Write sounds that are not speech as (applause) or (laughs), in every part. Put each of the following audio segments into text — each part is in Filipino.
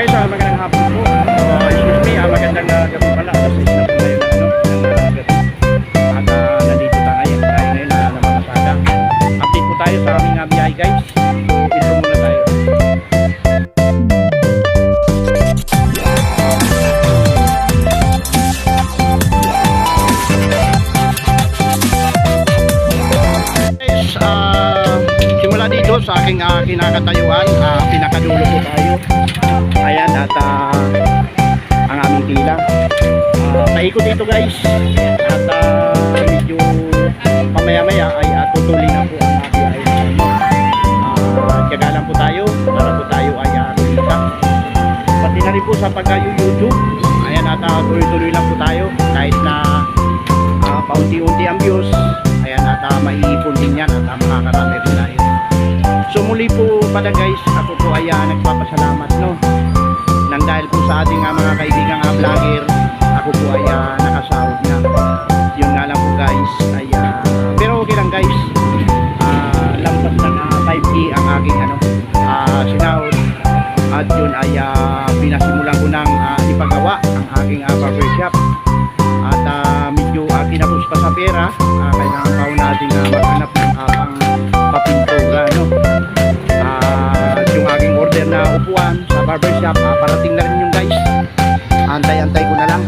guys, ah, magandang hapon po. Uh, excuse me, ah, magandang ah, gabi pala. Alas 6 na po ngayon ng ano. At ah, nandito tayo. Tayo ngayon na namamasada. Update po tayo sa aming ah, biyahe guys. Aking ah, kinakatayuan, ah, pinakadulo po tayo. Ayan, at ah, ang aming tila. Ah, paikot dito guys. At ah, medyo mamaya-maya ay uh, tutuloy na po ang aking ay uh, po tayo para po tayo ay uh, lumita. Pati na rin po sa pag-YouTube. Ayan, at ah, tuloy-tuloy lang po tayo kahit na uh, paunti-unti ang views. Ayan, at uh, maiipon din yan at uh, makakarami rin muli po pala guys, ako po ay uh, nagpapasalamat no. Nang dahil po sa ating uh, mga kaibigang uh, vlogger, ako po ay uh, nakasahod na. Yun nga lang po guys, ay uh, pero okay lang guys. Uh, lampas ng uh, 5K ang aking ano, uh, sinahod. At yun ay uh, pinasimulan ko ng uh, ipagawa ang aking uh, barbershop. At uh, medyo uh, kinapos pa sa pera, uh, kailangan pa natin Antay-antay ko na lang.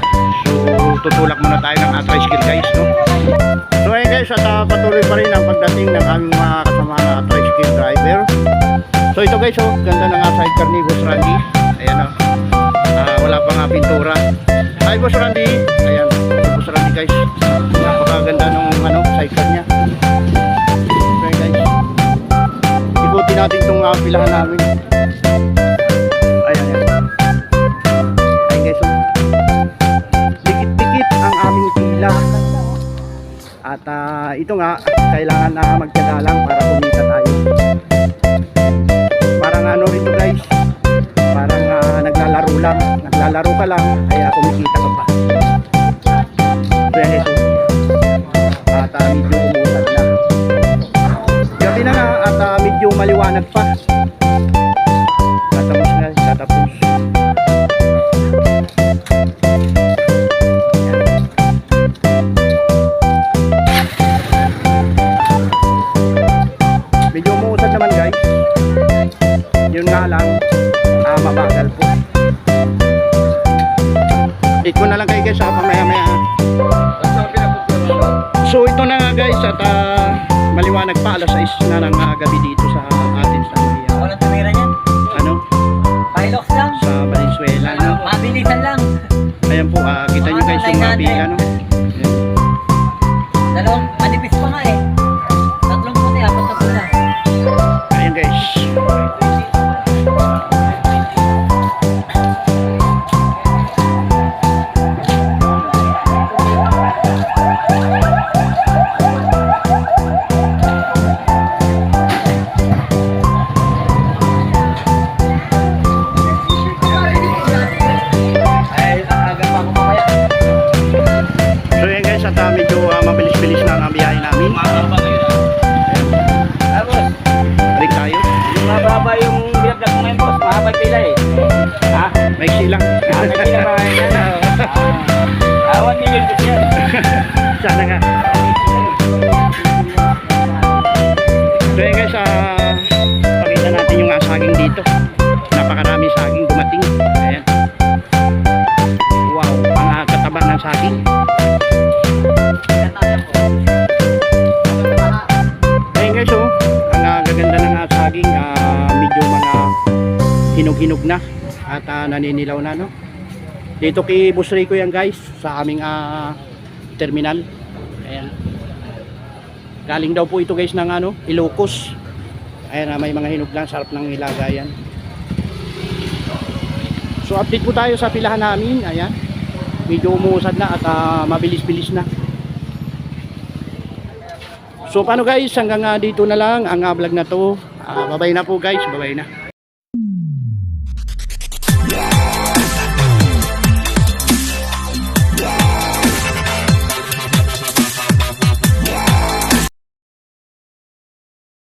So, tutulak muna tayo ng uh, tricycle guys. No? So, ayun guys, at uh, patuloy pa rin ang pagdating ng aming mga kasama na tricycle driver. So, ito guys, oh, ganda ng uh, sidecar ni Boss Randy. Ayan oh. Ah, wala pa nga pintura. Hi Boss Randy. Ayan, Boss Randy guys. Napakaganda ng ano, sidecar niya. So, guys. Ikutin natin itong uh, pilahan namin. Ito nga, kailangan na magtyaga lang para kumita tayo. Parang ano ito guys, parang ah, naglalaro lang. Naglalaro ka lang, Ito ko na lang kayo guys, ah, pamaya maya. So ito na nga guys, at ah, maliwanag pa, alas 6 na ng ah, gabi dito sa atin sa ah, Walang tumira niyan. ano, Pilox lang. sa Valenzuela. No? Mabilisan lang. Ayan po, ah, kita nyo guys yung mga biga, no? Ayan. Dalawang, biyahe namin. Tapos, Balik tayo. yung mababa yung binablag mo ngayon, boss. Mahaba pila eh. Ha? May silang. Ah, may pila ba (laughs) yan? Ah, 1 million yan. (laughs) Sana nga. Hinog-hinog na at ah, naninilaw na, no? Dito kay Boss Rico yan guys, sa aming ah, terminal. Ayan. Galing daw po ito guys ng ano, Ilocos. Ayan, ah, may mga hinog lang, sarap ng ilagayan. So update po tayo sa pilahan namin. Ayan. Medyo umuusad na at ah, mabilis-bilis na. So paano guys, hanggang ah, dito na lang ang ah, vlog na to. Ah, babay na po guys, babay na.